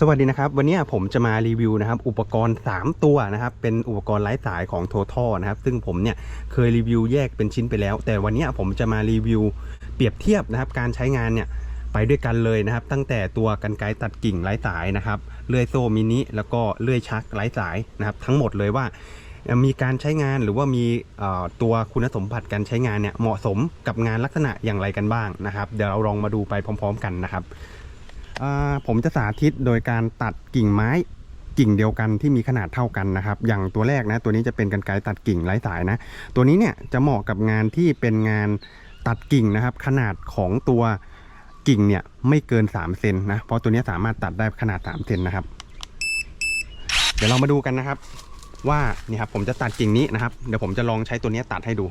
สวัสดีนะครับ วันนี้ผมจะมารีวิวนะครับ อุปกรณ์ 3 ตัวนะครับ เป็นอุปกรณ์ไร้สายของ Total นะครับ ซึ่งผมเนี่ยเคยรีวิวแยกเป็นชิ้นไปแล้ว แต่วันนี้ผมจะมารีวิวเปรียบเทียบนะครับ การใช้งานเนี่ยไปด้วยกันเลยนะครับ ตั้งแต่ตัวกันไกรตัดกิ่งไร้สายนะครับเลื่อยโซ่มินิแล้วก็เลื่อยชักไร้สายนะครับ ทั้งหมดเลยว่ามีการใช้งานหรือว่ามีตัวคุณสมบัติการใช้งานเนี่ยเหมาะสมกับงานลักษณะอย่างไรกันบ้างนะครับ เดี๋ยวเราลองมาดูไปพร้อม ๆ กันนะครับ ผมจะสาธิตโดยการตัดกิ่งไม้กิ่งเดียวกันที่มีขนาดเท่ากันนะครับ อย่างตัวแรกนะ ตัวนี้จะเป็นกันไกรตัดกิ่งไร้สายนะ ตัวนี้เนี่ยจะเหมาะกับงานที่เป็นงานตัดกิ่งนะครับ ขนาดของตัวกิ่งเนี่ยไม่เกิน3เซนนะ เพราะตัวนี้สามารถตัดได้ขนาด3เซนนะครับ เดี๋ยวเรามาดูกันนะครับ ว่านี่ครับผมจะตัดกิ่งนี้นะครับ เดี๋ยวผมจะลองใช้ตัวนี้ตัดให้ดู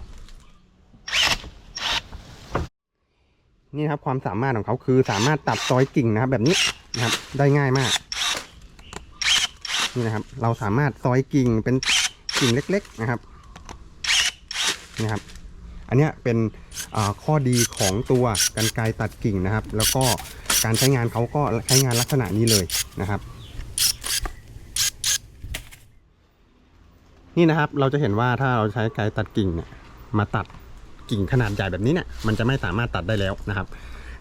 นี่ครับความสามารถของเขาคือสามารถตัดซอยกิ่งนะครับ แบบนี้นะครับได้ง่ายมาก นี่นะครับ เราสามารถซอยกิ่งเป็นกิ่งเล็ก ๆนะครับนี่ครับ อันนี้เป็นข้อดีของตัวกันไกรตัดกิ่งนะครับ แล้วก็การใช้งานเขาก็ใช้งานลักษณะนี้เลยนะครับ นี่นะครับเราจะเห็นว่าถ้าเราใช้ไกรตัดกิ่งเนี่ยมาตัด กิ่งขนาดใหญ่แบบนี้เนี่ยมันจะไม่สามารถตัดได้แล้วนะครับ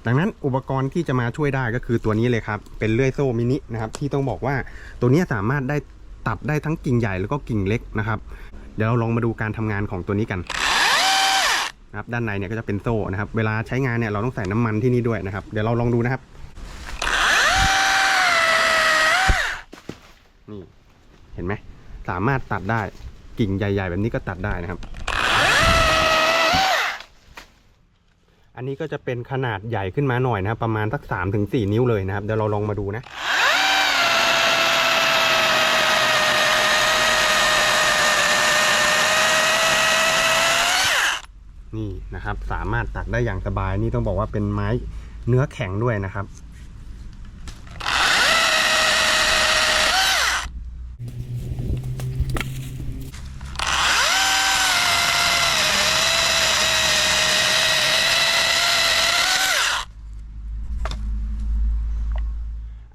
ดังนั้นอุปกรณ์ที่จะมาช่วยได้ก็คือตัวนี้เลยครับ เป็นเลื่อยโซ่มินินะครับที่ต้องบอกว่าตัวนี้สามารถได้ตัดได้ทั้งกิ่งใหญ่แล้วก็กิ่งเล็กนะครับ เดี๋ยวเราลองมาดูการทำงานของตัวนี้กันนะครับด้านในเนี่ยก็จะเป็นโซ่นะครับ เวลาใช้งานเนี่ยเราต้องใส่น้ำมันที่นี่ด้วยนะครับ เดี๋ยวเราลองดูนะครับนี่เห็นไหมสามารถตัดได้กิ่งใหญ่ ๆ แบบนี้ก็ตัดได้นะครับ อันนี้ก็จะเป็นขนาดใหญ่ขึ้นมาหน่อยนะครับ ประมาณสัก3-4ถึงนิ้วเลยนะครับ เดี๋ยวเราลองมาดูนะนี่นะครับสามารถตัดได้อย่างสบายนี่ต้องบอกว่าเป็นไม้เนื้อแข็งด้วยนะครับ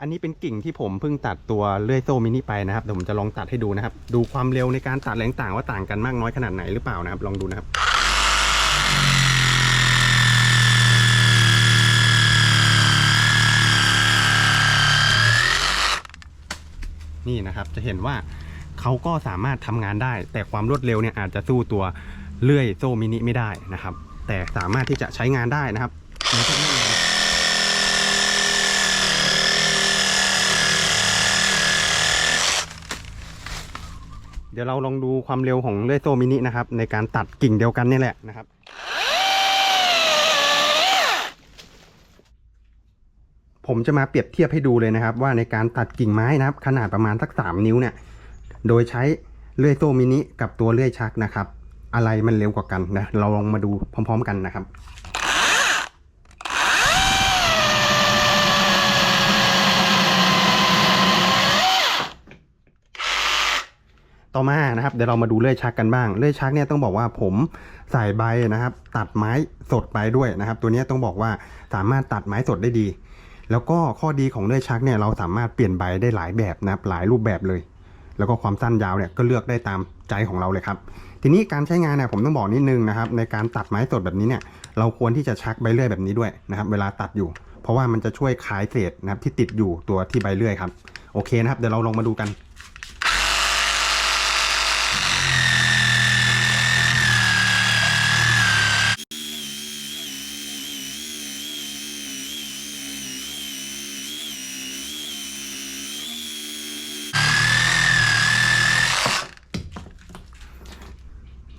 นนี้เป็นกิ่งที่ผมเพิ่งตัดตัวเลื่อยโซ่มินิไปนะครับเดี๋ยวผมจะลองตัดให้ดูนะครับ ดูความเร็วในการตัดแรงต่างว่าต่างกันมากน้อยขนาดไหนหรือเปล่านะครับ ลองดูนะครับนี่นะครับจะเห็นว่าเขาก็สามารถทำงานได้ แต่ความรวดเร็วเนี่ยอาจจะสู้ตัวเลื่อยโซ่มินิไม่ได้นะครับ แต่สามารถที่จะใช้งานได้นะครับ ดี๋ยวเราลองดูความเร็วของเลื่อยโซ่มินินะครับ ในการตัดกิ่งเดียวกันนี่แหละนะครับ ผมจะมาเปรียบเทียบให้ดูเลยนะครับ ว่าในการตัดกิ่งไม้นะครับ ขนาดประมาณสัก 3 นิ้วเนี่ย โดยใช้เลื่อยโซ่มินิกับตัวเลื่อยชักนะครับ อะไรมันเร็วกว่ากันนะเราลองมาดูพร้อม ๆ กันนะครับ ต่อมานะครับเดี๋ยวเรามาดูเลื่อยชักกันบ้างเลื่อยชักเนี่ยต้องบอกว่าผมใส่ใบนะครับ ตัดไม้สดไปด้วยนะครับ ตัวนี้ต้องบอกว่าสามารถตัดไม้สดได้ดี แล้วก็ข้อดีของเลื่อยชักเนี่ยเราสามารถเปลี่ยนใบได้หลายแบบนะครับหลายรูปแบบเลย แล้วก็ความสั้นยาวเนี่ยก็เลือกได้ตามใจของเราเลยครับ ทีนี้การใช้งานเนี่ยผมต้องบอกนิดนึงนะครับ ในการตัดไม้สดแบบนี้เนี่ย เราควรที่จะชักใบเลื่อยแบบนี้ด้วยนะครับเวลาตัดอยู่ เพราะว่ามันจะช่วยคลายเศษนะครับที่ติดอยู่ตัวที่ใบเลื่อยครับโอเคนะครับเดี๋ยวเราลองมาดูกัน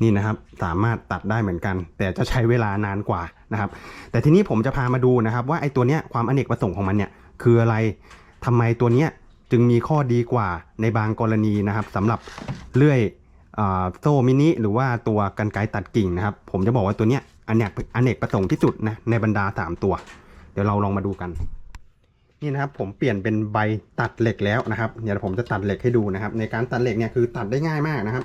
นี่นะครับสามารถตัดได้เหมือนกัน แต่จะใช้เวลานานกว่านะครับ แต่ทีนี้ผมจะพามาดูนะครับ ว่าไอ้ตัวเนี้ยความอเนกประสงค์ของมันเนี่ยคืออะไรทำไมตัวเนี้ยจึงมีข้อดีกว่าในบางกรณีนะครับสำหรับเลื่อยโซ่มินิหรือว่าตัวกันไกรตัดกิ่งนะครับ ผมจะบอกว่าตัวเนี้ยอเนกอเนกประสงค์ที่สุดนะในบรรดา 3 ตัว เดี๋ยวเราลองมาดูกัน นี่นะครับผมเปลี่ยนเป็นใบตัดเหล็กแล้วนะครับเดี๋ยวผมจะตัดเหล็กให้ดูนะครับ ในการตัดเหล็กเนี่ยคือตัดได้ง่ายมากนะครับ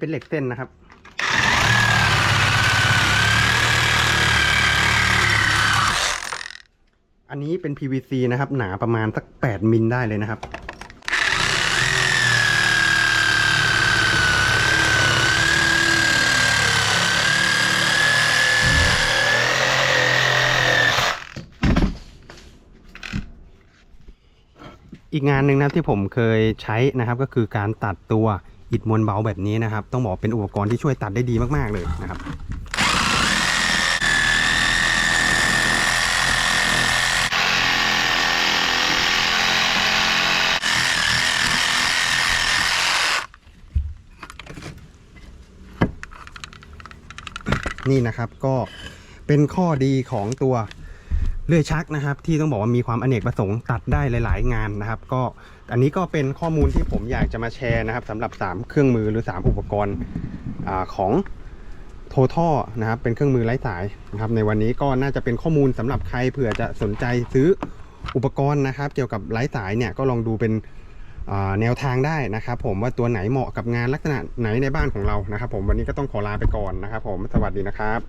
เป็นเหล็กเส้นนะครับอันนี้เป็น PVC นะครับ หนาประมาณสัก 8 มิลได้เลยนะครับ อีกงานหนึ่งนะครับที่ผมเคยใช้นะครับก็คือการตัดตัว อิฐมวลเบาแบบนี้นะครับ ต้องบอกเป็นอุปกรณ์ที่ช่วยตัดได้ดีมากๆเลยนะครับนี่นะครับก็เป็นข้อดีของตัว เลื่อยชักนะครับที่ต้องบอกว่ามีความอเนกประสงค์ตัดได้หลาย ๆ งานนะครับ ก็อันนี้ก็เป็นข้อมูลที่ผมอยากจะมาแชร์นะครับสำหรับ 3 เครื่องมือหรือ 3 อุปกรณ์อของโททอนะครับเป็นเครื่องมือไร้สายนะครับในวันนี้ก็น่าจะเป็นข้อมูลสำหรับใครเผื่อจะสนใจซื้ออุปกรณ์นะครับ เกี่ยวกับไร้สายเนี่ยก็ลองดูเป็นแนวทางได้นะครับ ผมว่าตัวไหนเหมาะกับงานลักษณะไหนในบ้านของเรานะครับ ผมวันนี้ก็ต้องขอลาไปก่อนนะครับ ผมสวัสดีนะครับ